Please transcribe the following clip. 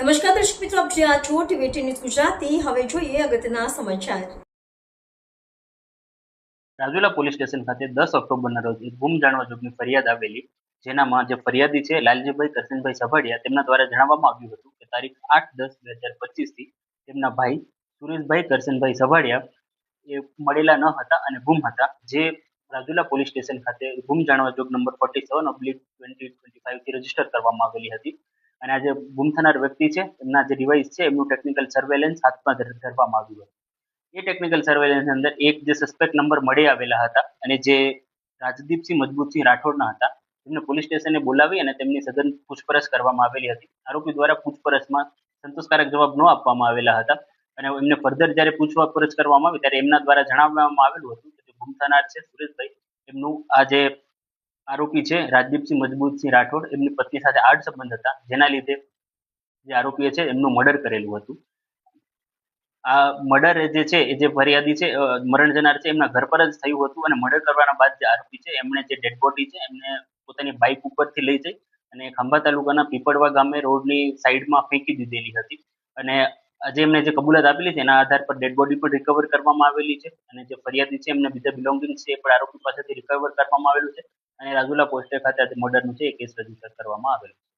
નમસ્કાર દર્શક મિત્રો, આપ જ્યાં છો ટીવી ન્યૂઝ ગુજરાતી. હવે જોઈએ અગત્યના સમાચાર. રાજુલા પોલીસ સ્ટેશન ખાતે દસ ઓક્ટોબરના રોજ એક ગુમ જાણવા જોગની ફરિયાદ આવેલી, જેનામાં જે ફરિયાદી છે, લાલજીભાઈ કરશનભાઈ સભાડિયા, તેમના દ્વારા જણાવવામાં આવ્યું હતું કે તારીખ આઠ દસ બે હજાર પચીસથી તેમના ભાઈ સુરેશભાઈ કરશનભાઈ સભાડિયા એ મળેલા ન હતા અને ગુમ હતા. જે રાજુલા પોલીસ સ્ટેશન ખાતે ગુમ જાણવા જોગ number forty seven oblique twenty twenty ફાઇવથી register કરવામાં આવેલી હતી. અને આ જે ગુમ થનાર વ્યક્તિ છે, એમના જે ડિવાઇસ છે, એમનું ટેકનિકલ સર્વેલન્સ હાથમાં ધરવામાં આવ્યું હતું. એ ટેકનિકલ સર્વેલન્સ અંદર એક જે સસ્પેક્ટ નંબર મળી આવેલા હતા અને જે રાજદીપસિંહ મજબૂતસિંહ રાઠોડના હતા તેમને પોલીસ સ્ટેશને બોલાવી અને તેમની સઘન પૂછપરછ કરવામાં આવેલી હતી. આરોપી દ્વારા પૂછપરછમાં સંતોષકારક જવાબ ન આપવામાં આવેલા હતા અને એમને ફર્ધર જ્યારે પૂછપરછ કરવામાં આવી, ત્યારે એમના દ્વારા જણાવવામાં આવેલું હતું કે ગુમ થનાર છે સુરેશભાઈ, એમનું આ જે આરોપી છે રાજદીપસિંહ મજબૂતસિંહ રાઠોડ. એમની પત્ની સાથે આડ સંબંધ હતા. જેના લીધે જે આરોપીએ છે એમનું મર્ડર કરેલું હતું. આ મર્ડર જે છે એ જે ફરિયાદી છે મરણ જનાર છે, એમના ઘર પર જ થયું હતું અને મર્ડર કરવાના બાદ જે આરોપી છે, એમણે જે ડેડ બોડી છે, એમને પોતાની બાઇક ઉપરથી લઈ જઈ અને ખંભા તાલુકાના પીપળવા ગામે રોડની સાઈડમાં ફેંકી દીધેલી હતી. અને આજે એમને જે કબૂલાત આપેલી છે, એના આધાર પર ડેડ બોડી પણ રિકવર કરવામાં આવેલી છે અને જે ફરિયાદી છે, એમને બીજા બિલોંગિંગ છે એ પણ આરોપી પાસેથી રિકવર કરવામાં આવેલું છે. અને રાજુલા પોસ્ટર ખાતે આજે મર્ડરનું છે એ કેસ રજિસ્ટર કરવામાં આવેલું છે.